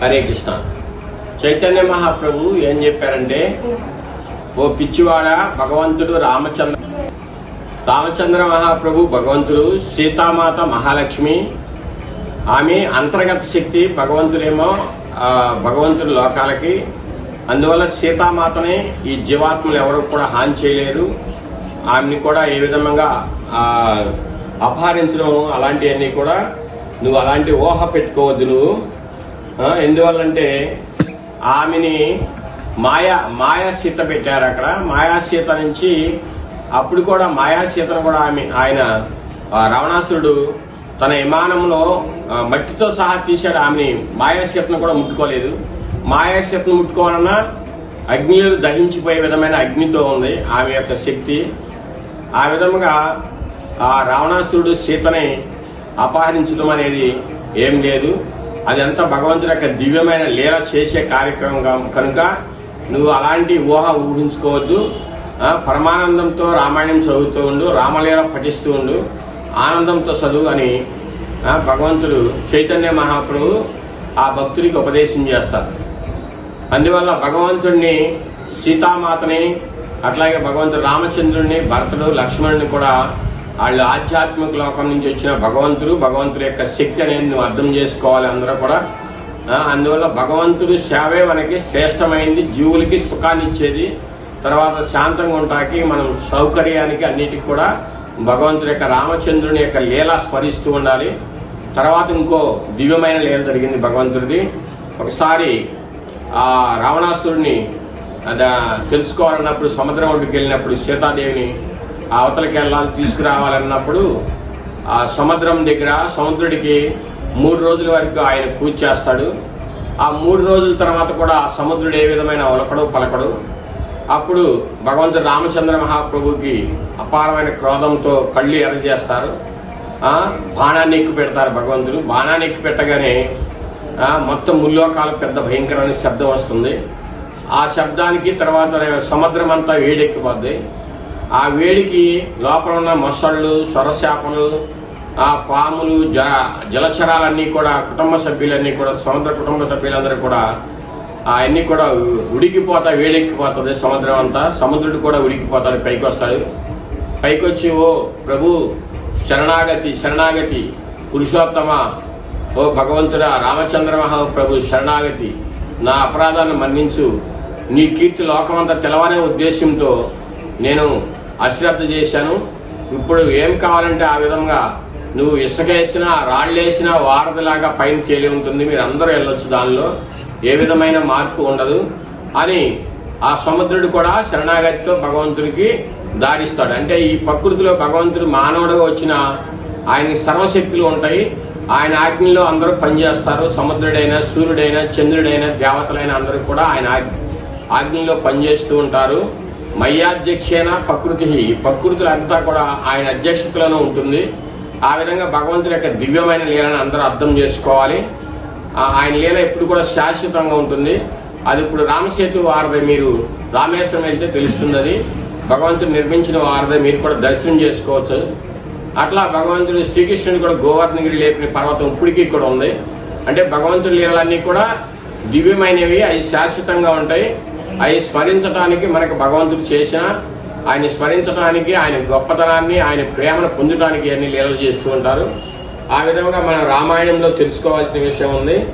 హరే కృష్ణ. చైతన్య మహాప్రభు ఏం చెప్పారంటే ఓ పిచ్చివాడ భగవంతుడు రామచంద్ర రామచంద్ర మహాప్రభు భగవంతుడు సీతామాత మహాలక్ష్మి. ఆమె అంతర్గత శక్తి భగవంతుడేమో భగవంతుడు లోకాలకి. అందువల్ల సీతామాతని ఈ జీవాత్మలు ఎవరు కూడా హాని చేయలేరు. ఆమెని కూడా ఏ విధంగా అపహరించడం అలాంటివన్నీ కూడా నువ్వు అలాంటి ఊహ పెట్టుకోవద్దు నువ్వు. ఎందువల్లంటే ఆమెని మాయా మాయా సీత పెట్టారు అక్కడ. మాయా సీత నుంచి అప్పుడు కూడా మాయా సీతను కూడా ఆమె ఆయన రావణాసురుడు తన విమానంలో మట్టితో సహా తీశాడు ఆమెని. మాయాసీతను కూడా ముట్టుకోలేదు. మాయాసీతను ముట్టుకోవాలన్నా అగ్నిలో దహించిపోయే విధమైన అగ్నితో ఉంది ఆమె యొక్క శక్తి. ఆ విధముగా ఆ రావణాసురుడు సీతని అపహరించడం అనేది ఏం లేదు. అదంతా భగవంతుడి యొక్క దివ్యమైన లీల చేసే కార్యక్రమం కనుక నువ్వు అలాంటి ఊహ ఊహించుకోవద్దు. పరమానందంతో రామాయణం చదువుతూ ఉండు రామలీల పఠిస్తూ ఉండు ఆనందంతో చదువు అని భగవంతుడు చైతన్య మహాప్రభు ఆ భక్తుడికి ఉపదేశం చేస్తారు. అందువల్ల భగవంతుడిని సీతామాతని అట్లాగే భగవంతుడు రామచంద్రుడిని భరతుడు లక్ష్మణుని కూడా వాళ్ళు ఆధ్యాత్మిక లోకం నుంచి వచ్చిన భగవంతుడు భగవంతుడి యొక్క శక్తి అనేది నువ్వు అర్థం చేసుకోవాలి అందరూ కూడా. అందువల్ల భగవంతుడు సేవే మనకి శ్రేష్టమైంది జీవులకి సుఖాన్ని ఇచ్చేది. తర్వాత శాంతంగా ఉంటాకి మనం సౌకర్యానికి అన్నిటికి కూడా భగవంతుడి యొక్క రామచంద్రుని యొక్క లీల స్మరిస్తూ ఉండాలి. తర్వాత ఇంకో దివ్యమైన లీల జరిగింది భగవంతుడిది. ఒకసారి ఆ రావణాసురుడిని తెలుసుకోవాలన్నప్పుడు సముద్రం ఒడ్డుకు వెళ్ళినప్పుడు సీతాదేవిని అవతలకి వెళ్ళాలి తీసుకురావాలన్నప్పుడు ఆ సముద్రం దగ్గర సముద్రుడికి మూడు రోజుల వరకు ఆయన పూజ చేస్తాడు. ఆ మూడు రోజుల తర్వాత కూడా ఆ సముద్రుడు ఏ విధమైన ఒలకడు పలకడు. అప్పుడు భగవంతుడు రామచంద్ర మహాప్రభుకి అపారమైన క్రోధంతో కళ్ళు ఎరజేస్తారు బాణాన్ని ఎక్కు పెడతారు భగవంతుడు. బాణాన్ని ఎక్కు పెట్టగానే మొత్తం ముల్లోకాల పెద్ద భయంకరమైన శబ్దం వస్తుంది. ఆ శబ్దానికి తర్వాత సముద్రం అంతా వేడెక్కిపోద్ది. ఆ వేడికి లోపల ఉన్న మొసళ్ళు స్వరశాపలు ఆ పాములు జ జలచరాలన్నీ కూడా కుటుంబ సభ్యులన్నీ కూడా సముద్ర కుటుంబ సభ్యులందరూ కూడా అవన్నీ కూడా ఉడికిపోతా వేడెక్కిపోతుంది సముద్రం అంతా. సముద్రుడు కూడా ఉడికిపోతాడు పైకి వస్తాడు పైకి వచ్చి ఓ ప్రభు శరణాగతి శరణాగతి పురుషోత్తమ ఓ భగవంతుడా రామచంద్ర మహాప్రభు శరణాగతి నా అపరాధాన్ని మన్నించు. నీ కీర్తి లోకమంతా తెలవనే ఉద్దేశంతో నేను అశ్రద్ధ చేశాను. ఇప్పుడు ఏం కావాలంటే ఆ విధంగా నువ్వు ఇసుకేసినా రాళ్ళేసినా వారధిలాగా పైన తేలి ఉంటుంది. మీరు అందరూ వెళ్ళొచ్చు దానిలో. ఏ విధమైన మార్పు ఉండదు. అని ఆ సముద్రుడు కూడా శరణాగతితో భగవంతుడికి దారిస్తాడు. అంటే ఈ ప్రకృతిలో భగవంతుడు మానవుడుగా వచ్చిన ఆయనకి సర్వశక్తులు ఉంటాయి. ఆయన ఆజ్ఞలో అందరూ పనిచేస్తారు. సముద్రుడైనా సూర్యుడైనా చంద్రుడైనా దేవతలైన అందరూ కూడా ఆయన ఆజ్ఞలో పనిచేస్తూ ఉంటారు. మయ్యాధ్యక్షేన ప్రకృతి ప్రకృతులు అంతా కూడా ఆయన అధ్యక్షతలోనే ఉంటుంది. ఆ విధంగా భగవంతుడి యొక్క దివ్యమైన లీలను అందరూ అర్థం చేసుకోవాలి. ఆయన లీల ఎప్పుడు కూడా శాశ్వతంగా ఉంటుంది. అది ఇప్పుడు రామసేతు వారధి మీరు రామేశ్వరం వెళ్తే తెలుస్తుంది అది. భగవంతుడు నిర్మించిన వారధి మీరు కూడా దర్శనం చేసుకోవచ్చు. అట్లా భగవంతుడు శ్రీకృష్ణుడు కూడా గోవర్ధనగిరి లేపిన పర్వతం ఇప్పటికీ కూడా ఉంది. అంటే భగవంతుడి లీలలన్నీ కూడా దివ్యమైనవి అవి శాశ్వతంగా ఉంటాయి. అవి స్మరించడానికి మనకు భగవంతుడు చేసిన ఆయన స్మరించడానికి ఆయన గొప్పతనాన్ని ఆయన ప్రేమను పొందడానికి అన్ని లీలలు చేస్తూ ఉంటారు. ఆ విధంగా మనం రామాయణంలో తెలుసుకోవాల్సిన విషయం ఉంది.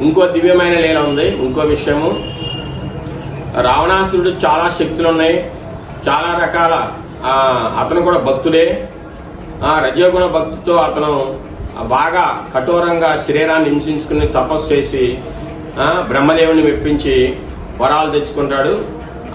ఇంకో దివ్యమైన లీల ఉంది ఇంకో విషయము. రావణాసురుడు చాలా శక్తులు ఉన్నాయి చాలా రకాల అతను కూడా భక్తుడే. రజోగుణ భక్తితో అతను బాగా కఠోరంగా శరీరాన్ని హింసించుకుని తపస్సు చేసి బ్రహ్మదేవుని మెప్పించి వరాలు తెచ్చుకుంటాడు.